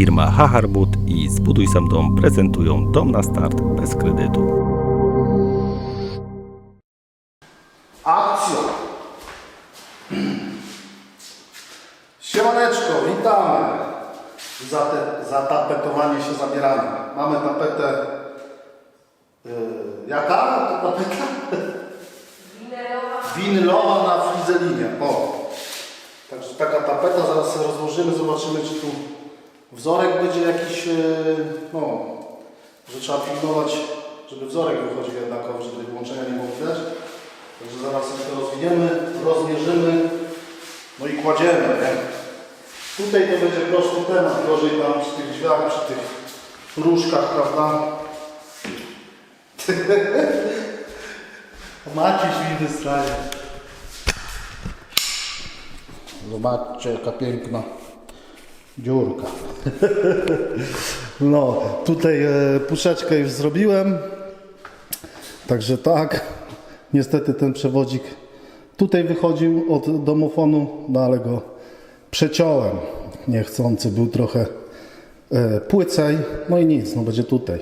Firma Haharbut i Zbuduj Sam Dom prezentują Dom na start bez kredytu. Akcja! Siemaneczko, witamy! Za, te, za tapetowanie się zabieramy. Mamy tapetę... Yy, jaka to tapeta? Winylowa na flizelinie. O! Także taka tapeta, zaraz sobie rozłożymy, zobaczymy czy tu wzorek będzie jakiś, yy, no, że trzeba pilnować, żeby wzorek wychodził jednakowy, żeby wyłączenia nie było widać. Także zaraz sobie to rozwiniemy, rozmierzymy, no i kładziemy, nie? Tutaj to będzie prosty temat, gorzej tam przy tych drzwiach, przy tych różkach, prawda? Maciuś mi wystaje. Zobaczcie, jaka piękna dziurka. No, tutaj e, puszeczkę już zrobiłem. Także tak. Niestety ten przewodzik tutaj wychodził od domofonu, no ale go przeciąłem. Niechcący był trochę e, płycej. No i nic, no będzie tutaj.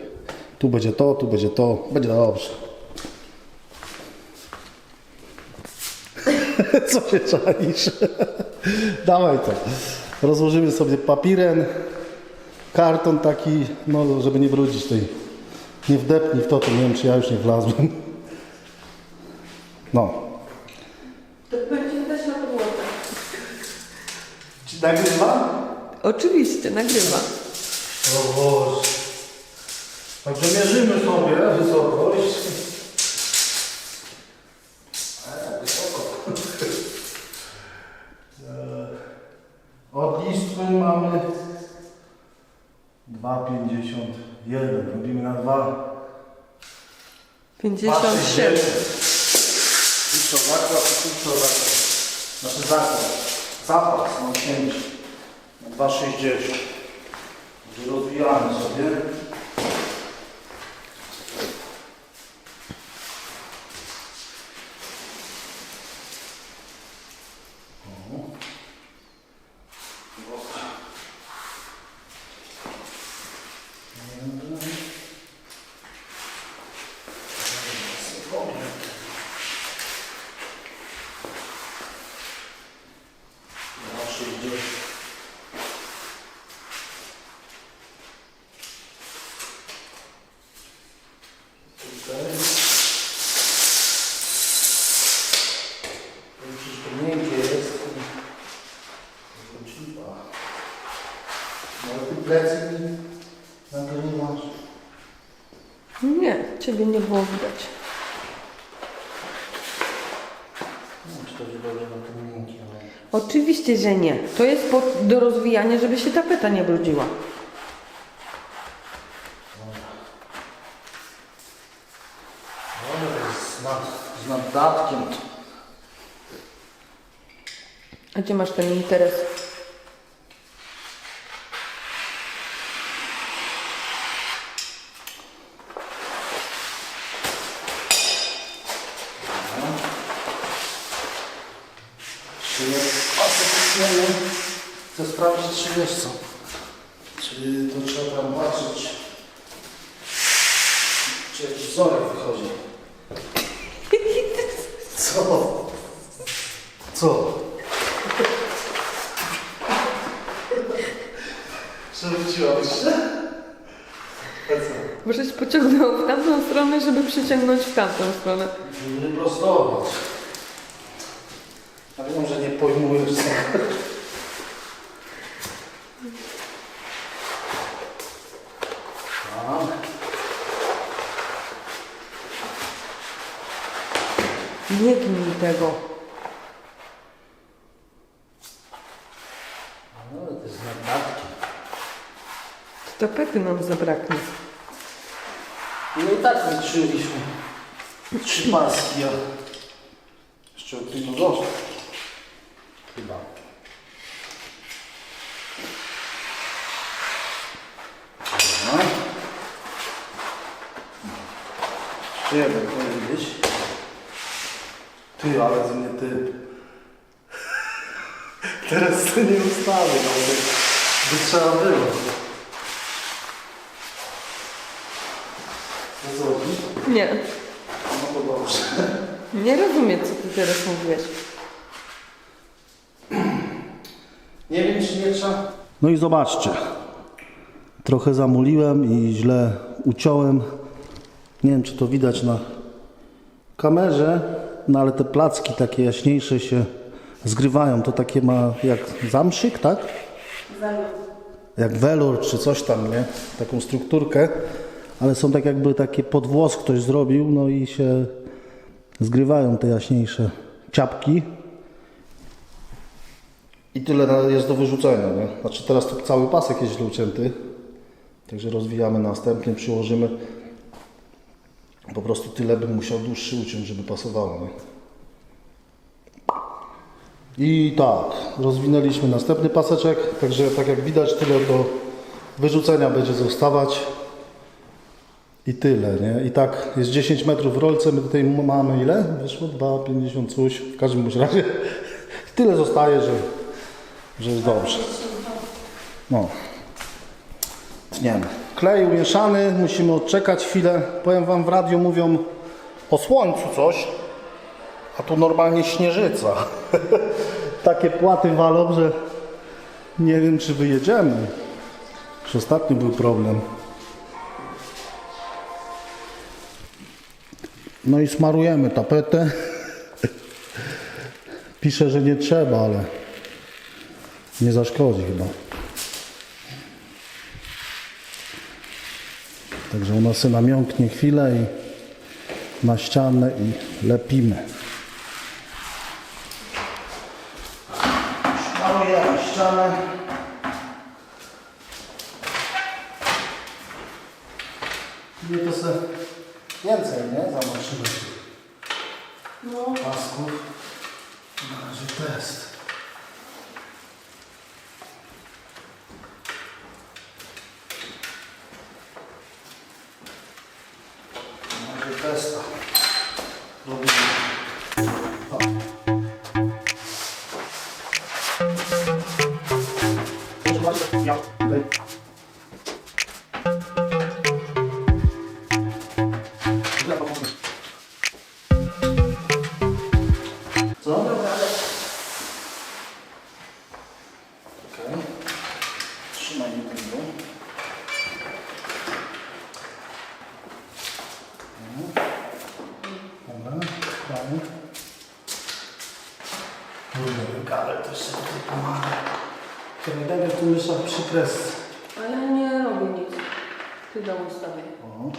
Tu będzie to, tu będzie to. Będzie dobrze. Co się czaisz? Dawaj to. Rozłożymy sobie papiren, karton taki, no żeby nie brudzić tej. Nie wdepnij w to, to nie wiem czy ja już nie wlazłem. No. To będzie widać na podłodze. Czy nagrywa? Oczywiście, nagrywa. O Boże. Także mierzymy sobie wysokość. A, tak wysoko. E, Od listwy mamy 2,51. Robimy na 2. 57. I co zakład, i co zakład. Znaczy zakład. Zapas mam 5 na 2,60. Także rozwijamy sobie. O. Dobra. Dwa sześćdziesiąt. Tutaj. To Przecież to miękkie jest. Chodziła. No ale ty plecy mi nagrywasz. Nie, ciebie nie było widać. Oczywiście, że nie. To jest po, do rozwijania, żeby się tapeta nie brudziła. Z, nad, z naddatkiem. A gdzie masz ten interes? Czy asesyjny? Chcę sprawdzić, czy wiesz co. Czy to trzeba tam patrzeć, czy jakiś wzorek wychodzi. Co? Co? Przewróciłabyś się? A co? Bo żeś pociągnął w tamtą stronę, żeby przyciągnąć w tamtą stronę. Nie prostować. Ja wiem, że nie pojmujesz. Tak. Nie gnij tego. No, to jest naddatki. Tapety nam zabraknie. No i tak liczyliśmy. Trzy paski, a jeszcze o tym doszło. Chyba. Dobra. Jeden powinien być. Ty, ale z mnie typ. Teraz to nie ustawię, no by, by trzeba było. No rozumiem? Nie. No to dobrze. Nie rozumiem, co ty teraz mówisz. Nie wiem, czy nie trzeba. No i zobaczcie. Trochę zamuliłem i źle uciąłem. Nie wiem, czy to widać na kamerze, no ale te placki takie jaśniejsze się zgrywają. To takie ma jak zamszyk, tak? Jak welur czy coś tam, nie? Taką strukturkę. Ale są tak jakby takie podwłos ktoś zrobił, no i się zgrywają te jaśniejsze ciapki. I tyle jest do wyrzucenia, nie? Znaczy teraz to cały pasek jest źle ucięty. Także rozwijamy następnie, przyłożymy. Po prostu tyle bym musiał dłuższy uciąć, żeby pasowało, nie? I tak, rozwinęliśmy następny paseczek, także tak jak widać tyle do wyrzucenia będzie zostawać. I tyle, nie? I tak jest 10 metrów w rolce, my tutaj mamy ile? Wyszło 2,50 coś, w każdym razie. Tyle zostaje, że, że jest dobrze. No. Tniemy. Klej umieszany, musimy odczekać chwilę. Powiem Wam, w radiu mówią o słońcu coś, a tu normalnie śnieżyca. Takie płaty walą, że nie wiem, czy wyjedziemy. Już ostatnio był problem. No i smarujemy tapetę. Pisze, że nie trzeba, ale nie zaszkodzi chyba. Także ona się namiąknie chwilę i na ścianę i lepimy. Szmarujemy ścianę. Proszę bardzo, ja. Tutaj. Ja kresce. A ja nie robię nic. Ty dam ustawię. O,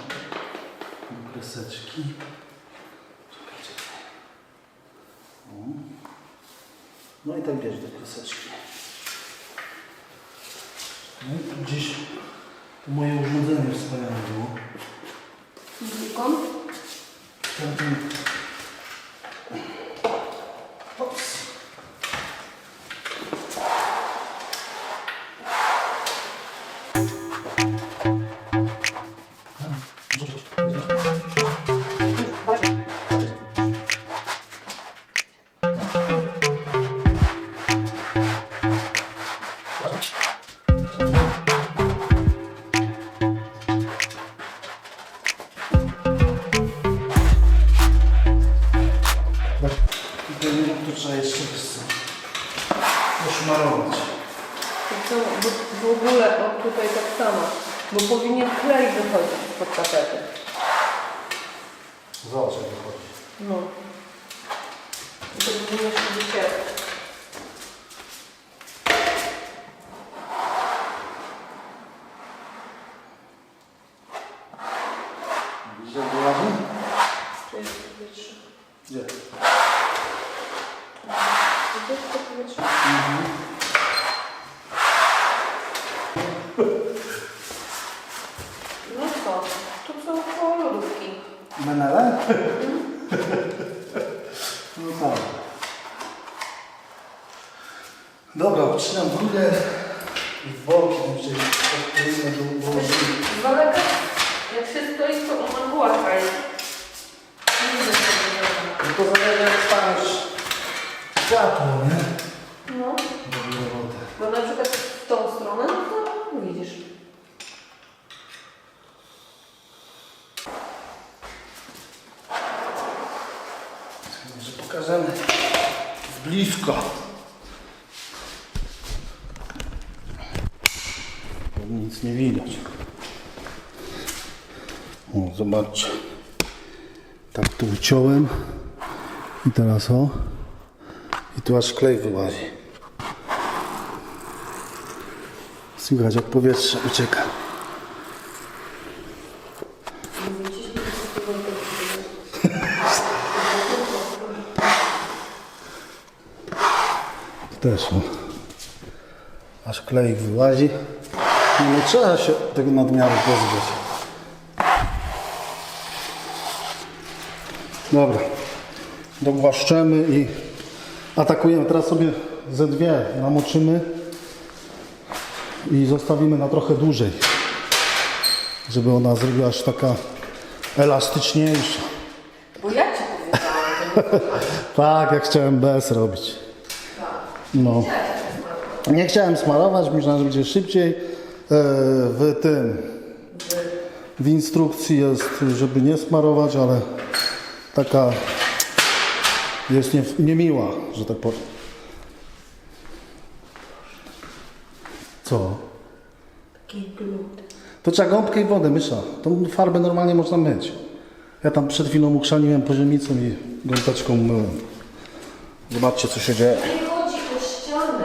do kreseczki. Czekaj, czekaj. O. No i tak bierz do kreseczki. No i gdzieś to moje urządzenie wspaniałe było. Silikon? Ten, odcinam drugę i w boki, czyli tak powinno było dołożyć. Z daleka, jak się stoi, to ona głaszka jest. Nie widzę tego. To zależy jak staniesz światło, nie? No, Robi robotę. bo na przykład w tą stronę, no to widzisz. blisko. Nic nie widać. O, zobaczcie. Tak tu uciąłem. I teraz o. I tu aż klej wyłazi. Słychać jak powietrze ucieka. Też o. Aż klej wyłazi. No, no trzeba się tego nadmiaru pozbyć. Dobra. Dogłaszczemy i atakujemy. Teraz sobie ze dwie namoczymy i zostawimy na trochę dłużej, żeby ona zrobiła się taka elastyczniejsza. Bo ja ci powiedziałam, Tak, jak chciałem bez robić. No. Nie chciałem smarować, myślałem, że będzie szybciej. E, W tym, w instrukcji jest, żeby nie smarować, ale taka jest nie, niemiła, że tak powiem. Co? To trzeba gąbkę i wodę, mysza. Tą farbę normalnie można myć. Ja tam przed chwilą ukrzaniłem poziomicą i gąbeczką myłem. Zobaczcie, co się dzieje. Nie chodzi o ścianę.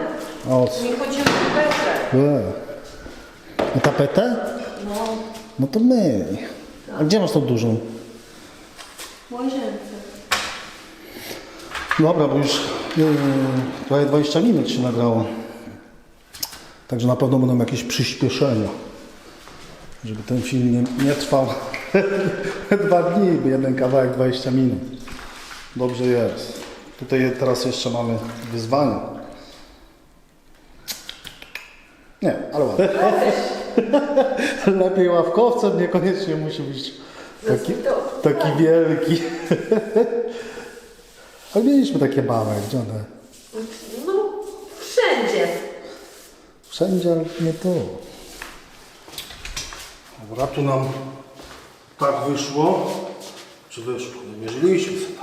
O, c- Nie chodzi o tapetę. e. Na tapetę? No, No to myj. A gdzie masz tą dużą? Łazience. Dobra, bo już yy, prawie 20 minut się nagrało. Także na pewno będą jakieś przyspieszenia. Żeby ten film nie, nie trwał dwa dni, bo jeden kawałek 20 minut. Dobrze jest. Tutaj teraz jeszcze mamy wyzwanie. Nie, ale ładnie. Lepiej ławkowcem, niekoniecznie musi być taki, taki wielki. Ale mieliśmy takie małe, gdzie one? No, wszędzie. Wszędzie, ale nie tu. Dobra, tu nam tak wyszło. Czy wyszło? Nie mierzyliśmy sobie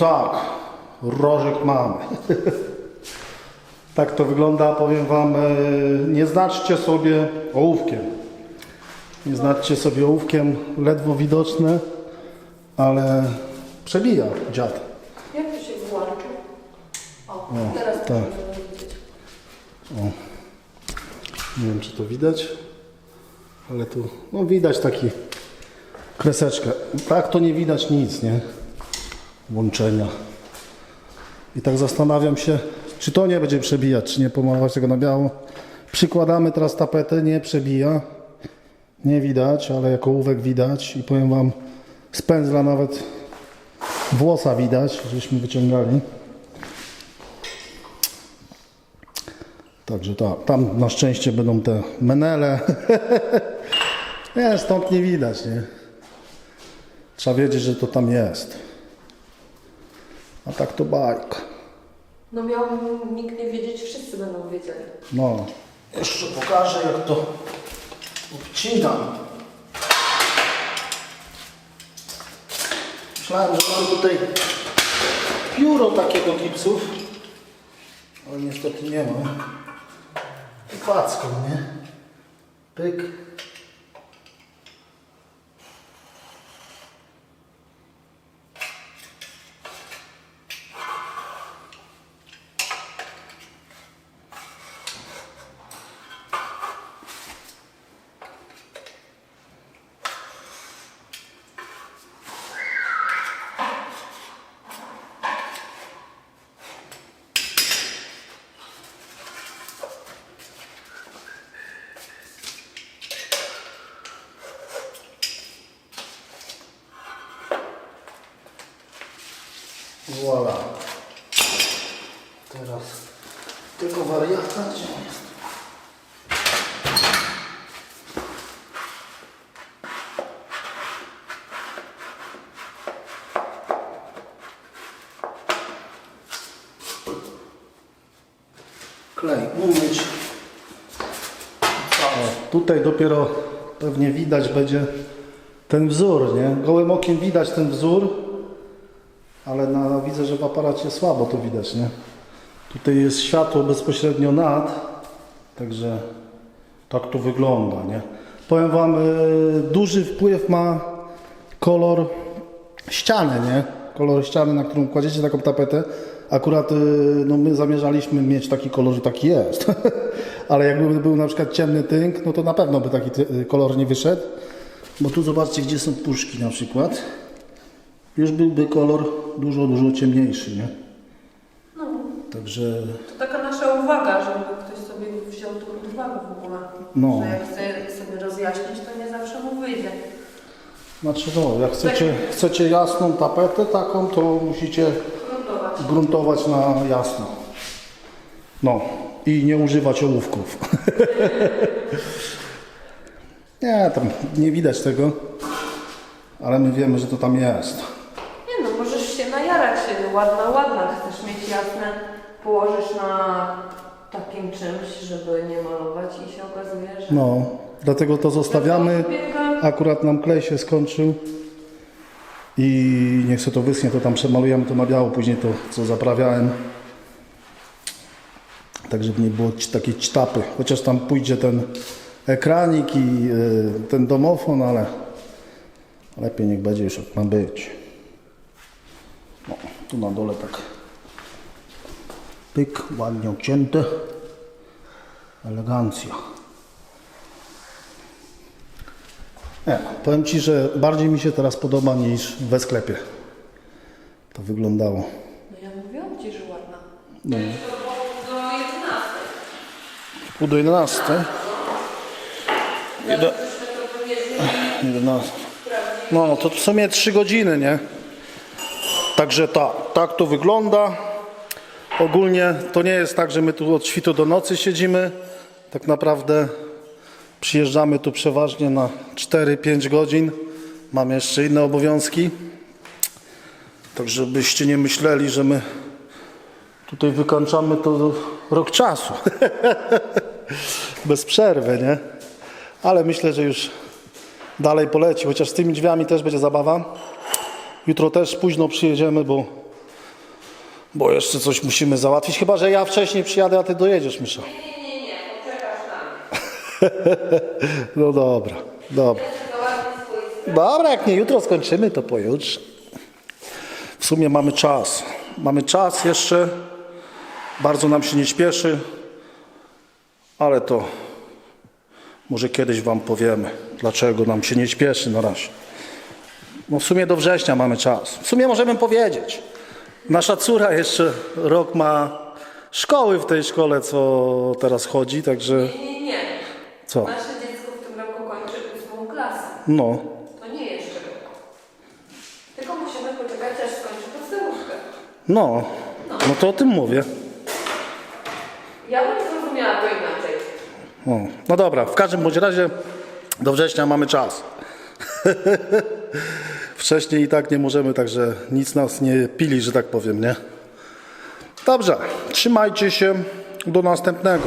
tak, rożek mamy. tak to wygląda, powiem Wam, e, nie znaczcie sobie ołówkiem. Nie znaczcie sobie ołówkiem, ledwo widoczne, ale przebija dziad. Jak to się włączy? O, teraz tak. widzieć. Nie wiem, czy to widać, ale tu no widać taki kreseczkę. Tak to nie widać nic, nie? Łączenia. I tak zastanawiam się, czy to nie będzie przebijać, czy nie pomalować tego na biało. Przykładamy teraz tapetę, nie przebija. Nie widać, ale jako ołówek widać i powiem Wam, z pędzla nawet włosa widać, żeśmy wyciągali. Także ta, tam na szczęście będą te menele. nie, stąd nie widać, nie? Trzeba wiedzieć, że to tam jest. A tak to bajka. No miał nikt nie wiedzieć, wszyscy będą wiedzieli. No. Jeszcze pokażę, jak to obcinam. Myślałem, że mam tutaj pióro takiego gipsów, ale niestety nie mam. I packą, nie? Pyk. Voilà. Teraz tego wariata, gdzie jest? Klej umyć. O, tutaj dopiero pewnie widać będzie ten wzór, nie? Gołym okiem widać ten wzór, ale na, widzę, że w aparacie słabo to widać, nie? Tutaj jest światło bezpośrednio nad, także tak to wygląda, nie? Powiem Wam, y, duży wpływ ma kolor ściany, nie? Kolor ściany, na którą kładziecie taką tapetę. Akurat y, no my zamierzaliśmy mieć taki kolor, że taki jest. Ale jakby był na przykład ciemny tynk, no to na pewno by taki kolor nie wyszedł. Bo tu zobaczcie, gdzie są puszki na przykład. Już byłby kolor dużo, dużo ciemniejszy, nie? No, Także to taka nasza uwaga, żeby ktoś sobie wziął to pod uwagę w ogóle. No. Że jak chce sobie rozjaśnić, to nie zawsze mu wyjdzie. Znaczy no, jak chcecie, chcecie jasną tapetę taką, to musicie Gruntować. gruntować na jasno. No i nie używać ołówków. nie, tam nie widać tego, ale my wiemy, że to tam jest. Nie no, możesz się najarać, się, ładna, ładna. Chcesz mieć jasne, położysz na takim czymś, żeby nie malować i się okazuje, że... No, dlatego to zostawiamy. Akurat nam klej się skończył i niech się to wyschnie, to tam przemalujemy to na biało, później to co zaprawiałem. Tak, żeby nie było takiej ćtapy. Chociaż tam pójdzie ten ekranik i y, ten domofon, ale lepiej niech będzie już jak ma być. No, tu na dole tak pyk, ładnie obcięte. Elegancja. Nie, powiem Ci, że bardziej mi się teraz podoba niż we sklepie. To wyglądało. No ja mówiłam Ci, że ładna. No. Do 11. Pół do 11. Zaraz to wymierzyli 11. No, no to w sumie 3 godziny, nie? Także tak, tak to wygląda. Ogólnie to nie jest tak, że my tu od świtu do nocy siedzimy. Tak naprawdę przyjeżdżamy tu przeważnie na 4-5 godzin. Mam jeszcze inne obowiązki. Tak żebyście nie myśleli, że my tutaj wykończamy to rok czasu. Bez przerwy, nie? Ale myślę, że już dalej poleci, chociaż z tymi drzwiami też będzie zabawa. Jutro też późno przyjedziemy, bo, bo jeszcze coś musimy załatwić. Chyba, że ja wcześniej przyjadę, a ty dojedziesz, Misza. Nie, nie, nie, poczekasz na. No dobra, dobra. Dobra, jak nie jutro skończymy, to pojutrze. W sumie mamy czas. Mamy czas jeszcze. Bardzo nam się nie śpieszy. Ale to może kiedyś Wam powiemy, dlaczego nam się nie śpieszy na razie. No w sumie do września mamy czas. W sumie możemy powiedzieć. Nasza córa jeszcze rok ma szkoły w tej szkole, co teraz chodzi, także Nie, nie, nie. co? Nasze dziecko w tym roku kończy ósmą klasę. No, To nie jeszcze rok. Tylko musimy poczekać, aż skończy podstawówkę. no, no to o tym mówię. Ja bym zrozumiała to inaczej. O, no dobra, w każdym bądź razie do września mamy czas. Wcześniej i tak nie możemy, także nic nas nie pili, że tak powiem, nie? Dobrze, trzymajcie się, do następnego.